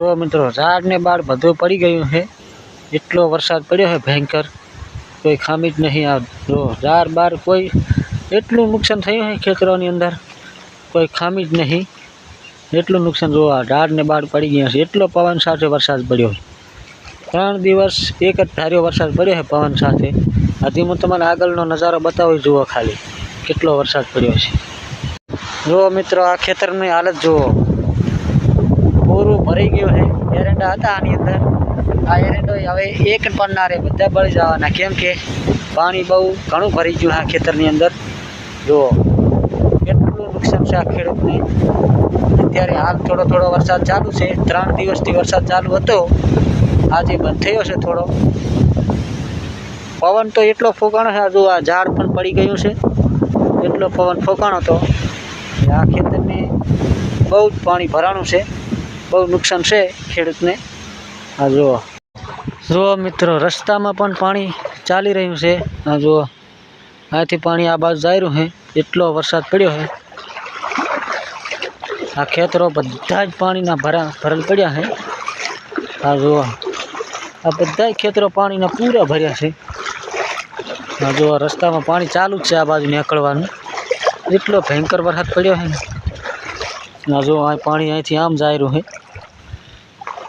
તો મિત્રો ઝાડ ને બાળ બધું પડી ગયું છે. એટલો વરસાદ પડ્યો છે ભયંકર. કોઈ ખામી જ નહીં આ જો ઝાડ બાર કોઈ એટલું નુકસાન થયું છે ખેતરોની અંદર. કોઈ ખામી જ નહીં. એટલું નુકસાન જો આ ઝાડ ને બાળ પડી ગયા છે. એટલો પવન સાથે વરસાદ પડ્યો ત્રણ દિવસ એક જ ધાર્યો વરસાદ પડ્યો છે પવન સાથે. આથી હું તમને આગળનો નજારો બતાવી જુઓ ખાલી. કેટલો વરસાદ પડ્યો છે. જુઓ મિત્રો, આ ખેતરની હાલત જુઓ. ભરાઈ ગયો છે. એરંડા હતા આની અંદર. આ એરંડો હવે એક પણ ના બધા બળી જવાના. કેમ કે પાણી બહુ ઘણું ભરી ગયું આ ખેતરની અંદર. જુઓ કેટલું નુકસાન છે આ ખેડૂતને. અત્યારે હાલ થોડો થોડો વરસાદ ચાલુ છે. ત્રણ દિવસથી વરસાદ ચાલુ હતો. આજે બંધ થયો છે થોડો. પવન તો એટલો ફૂંકાણો છે. હજુ આ ઝાડ પણ પડી ગયું છે. એટલો પવન ફૂંકાણો હતો આ ખેતરને બહુ જ પાણી ભરાણું છે. બહુ નુકસાન છે ખેડૂતને. આ જુઓ. જુઓ મિત્રો, રસ્તામાં પણ પાણી ચાલી રહ્યું છે. આ જુઓ. અહીંથી પાણી આ બાજુ જાય રહ્યું છે. એટલો વરસાદ પડ્યો છે. આ ખેતરો બધા જ પાણીના ભરા, ભરેલ પડ્યા છે. આ જુઓ. આ બધા ખેતરો પાણીના પૂરા ભર્યા છે. આ જુઓ, રસ્તામાં પાણી ચાલુ જ છે આ બાજુ નીકળવાનું. એટલો ભયંકર વરસાદ પડ્યો છે. આ જો આ પાણી અહીંથી આમ જાય રહ્યું છે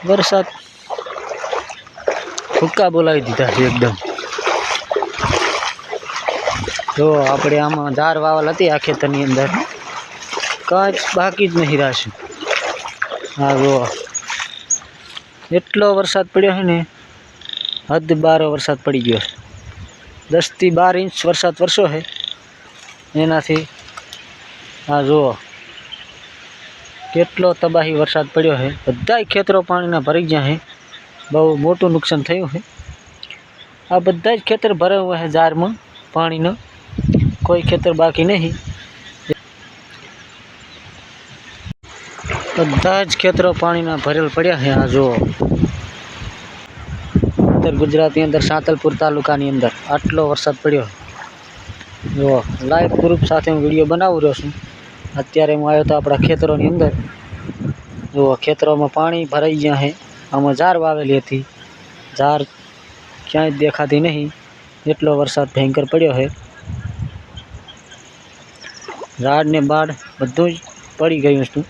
વરસાદ. ફૂક્કા બોલાવી દીધા છે એકદમ. જો આપણે આમાં ધાર વાવલ હતી આ ખેતરની અંદર. કાંઈ બાકી જ નહીં રાખ્યું હા જો એટલો વરસાદ પડ્યો છે ને, હદ બાર વરસાદ પડી ગયો છે. દસથી બાર ઇંચ વરસાદ વરસો છે. એનાથી હા જુઓ. કેટલો તબાહી વરસાદ પડ્યો છે બધાય ખેતરો પાણીના ભરી ગયા છે બહુ મોટું નુકસાન થયું છે આ બધા જ ખેતર ભરાયું હોય જારમાં પાણીનો. કોઈ ખેતર બાકી નહીં. બધા જ ખેતરો પાણીના ભરેલ પડ્યા છે આ જુઓ. ઉત્તર ગુજરાતની અંદર, સાંતલપુર તાલુકાની અંદર આટલો વરસાદ પડ્યો જુઓ લાઈવ પ્રૂફ સાથે હું વીડિયો બનાવું રહ્યો છું. અત્યારે હું આવ્યો તો આપણા ખેતરોની અંદર. જુઓ, ખેતરોમાં પાણી ભરાઈ ગયા છે. આમાં ઝાર વાવેલી હતી. ઝાર ક્યાંય દેખાતી નહીં. એટલો વરસાદ ભયંકર પડ્યો છે. ઝાડ ને બાડ બધું જ પડી ગયું હતું.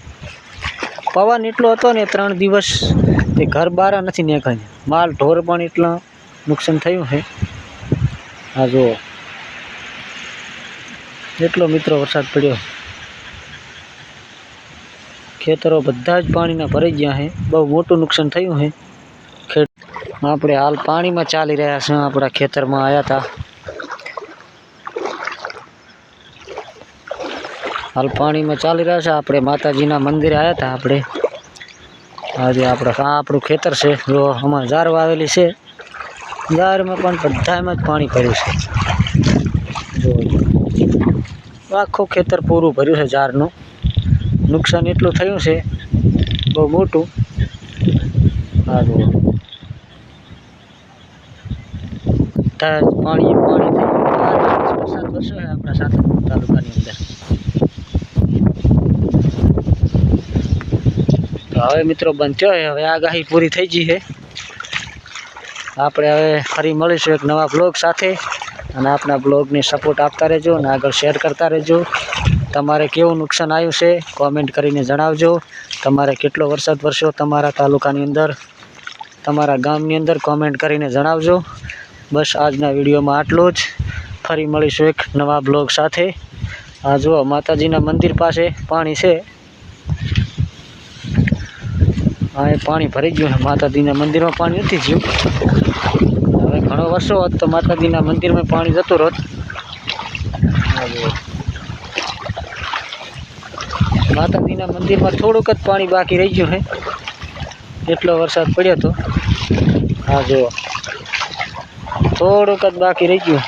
પવન એટલો હતો ને, ત્રણ દિવસ તે ઘર બહાર નથી નીકળ્યું. માલ, ઢોર પણ એટલા નુકસાન થયું છે. આ જુઓ. એટલો મિત્રો વરસાદ પડ્યો ખેતરો બધા જ પાણીના ભરાઈ ગયા છે બહુ મોટું નુકસાન થયું છે ખેડ આપણે હાલ પાણીમાં ચાલી રહ્યા છીએ આપણા ખેતરમાં આવ્યા હતા હાલ પાણીમાં ચાલી રહ્યા છે. આપણે માતાજીના મંદિરે આવ્યા હતા આપણે. આજે આપણે આ આપણું ખેતર છે. જો અમારે ઝાર વાવેલી છે. ઝારમાં પણ બધામાં જ પાણી ભર્યું છે. જો. આખું ખેતર પૂરું ભર્યું છે ઝારનું નુકસાન એટલું થયું છે, બહુ મોટું. જુઓ પાણી પાણી આપણા સાથે તાલુકાની અંદર. તો હવે મિત્રો બંધ થયો છે હવે આગાહી પૂરી થઈ ગઈ છે. આપણે હવે ફરી મળીશું એક નવા બ્લોગ સાથે. અને આપણા બ્લોગને સપોર્ટ આપતા રહેજો અને આગળ શેર કરતા રહેજો. તમારે કેવું નુકસાન આવ્યું છે કોમેન્ટ કરીને જણાવજો. તમારે કેટલો વરસાદ વરસ્યો તમારા તાલુકાની અંદર? તમારા ગામની અંદર કોમેન્ટ કરીને જણાવજો. બસ આજના વિડીયોમાં આટલું જ. ફરી મળીશું એક નવા બ્લોગ સાથે. આ જુઓ, માતાજીના મંદિર પાસે પાણી છે. હા એ પાણી ભરી ગયું ને, માતાજીના મંદિરમાં પાણી નથી ગયું હવે ઘણો વર્ષો હોત તો માતાજીના મંદિરમાં પાણી જતું હોત. આ જુઓ. માતાજીના મંદિરમાં થોડુંક જ પાણી બાકી રહી ગયું છે. એટલો વરસાદ પડ્યો હતો હા, જુઓ. થોડુંક જ બાકી રહી ગયું.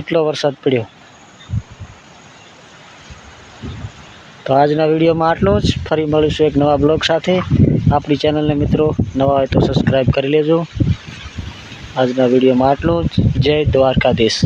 એટલો વરસાદ પડ્યો. તો આજના વિડીયોમાં આટલું જ. ફરી મળીશું એક નવા બ્લોગ સાથે. આપણી ચેનલને મિત્રો નવા હોય તો સબસ્ક્રાઈબ કરી લેજો. આજના વિડીયોમાં આટલું જ. જય દ્વારકાધીશ.